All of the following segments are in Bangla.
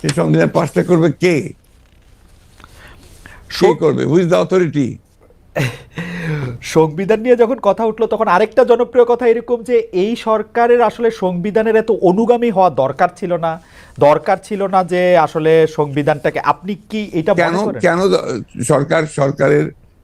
সেই সংবিধান পাশটা করবে কে? কে করবে? হুইজ দ্য অথরিটি সংবিধান নিয়ে যখন কথা উঠল তখন আরেকটা জনপ্রিয় কথা এরকম যে এই সরকারের আসলে সংবিধানের এত অনুগামী হওয়া দরকার ছিল না। দরকার ছিল না যে আসলে সংবিধানটাকে আপনি কি এটা কেন কেন সরকার সরকারের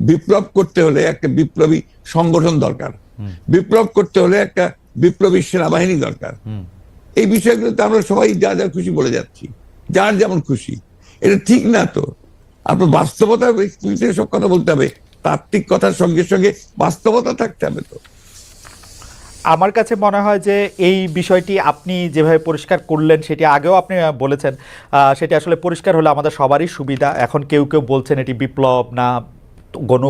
বিপ্লব করতে হলে একটা বিপ্লবী সংগঠন দরকার। বিপ্লব করতে হলে একটা বিপ্লবী সেনাবাহিনী দরকার। এই বিষয়গুলোতে আমরা সবাই যা যা খুশি বলে যাচ্ছি। যার যেমন খুশি। এটা ঠিক না তো। আপনার বাস্তবতা সব কথা বলতে হবে। তাত্ত্বিক কথার সঙ্গে সঙ্গে বাস্তবতা থাকতে হবে তো। আমার কাছে মনে হয় যে এই বিষয়টি আপনি যেভাবে পরিষ্কার করলেন সেটি আগেও আপনি বলেছেন। আহ, সেটি আসলে পরিষ্কার হলে আমাদের সবারই সুবিধা। এখন কেউ কেউ বলছেন এটি বিপ্লব না গণ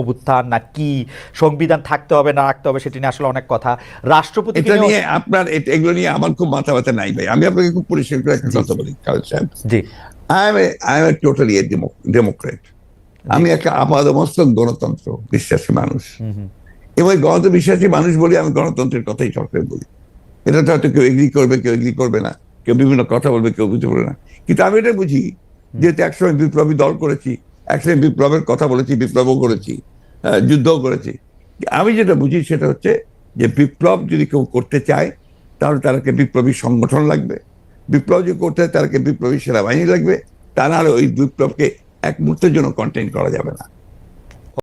না কি সংবিধান থাকতে হবে না রাখতে হবে সেটি নিয়ে আসলে অনেক কথা। রাষ্ট্রপতি এটা নিয়ে আপনার এগুলো নিয়ে আমার খুব মাথা ব্যথা নাই ভাই। আমি আপনাকে খুব পরিষ্কার করে একটা কথা বলি জি। I am I am totally a democrat আমি একটা আপাদমস্তক গণতন্ত্র বিশ্বাসী মানুষ। এবং গণতন্ত্র বিশ্বাসী মানুষ বলি আমি গণতন্ত্রের কথাই সরকার বলি। এটা তো হয়তো কেউ এগ্রি করবে কেউ এগ্রি করবে না। কেউ বিভিন্ন কথা বলবে কেউ বুঝতে পারবে না। কিন্তু আমি এটা বুঝি যেহেতু একসময় বিপ্লবী দল করেছি একসময় বিপ্লবের কথা বলেছি, বিপ্লবও করেছি যুদ্ধও করেছি। আমি যেটা বুঝি সেটা হচ্ছে যে বিপ্লব যদি কেউ করতে চায়, তাহলে তাদেরকে বিপ্লবী সংগঠন লাগবে। বিপ্লব যদি করতে হয় তাদেরকে বিপ্লবী সেনাবাহিনী লাগবে। তা নাহলে ওই বিপ্লবকে এক মুহূর্তের জন্য কন্টেইন করা যাবে না।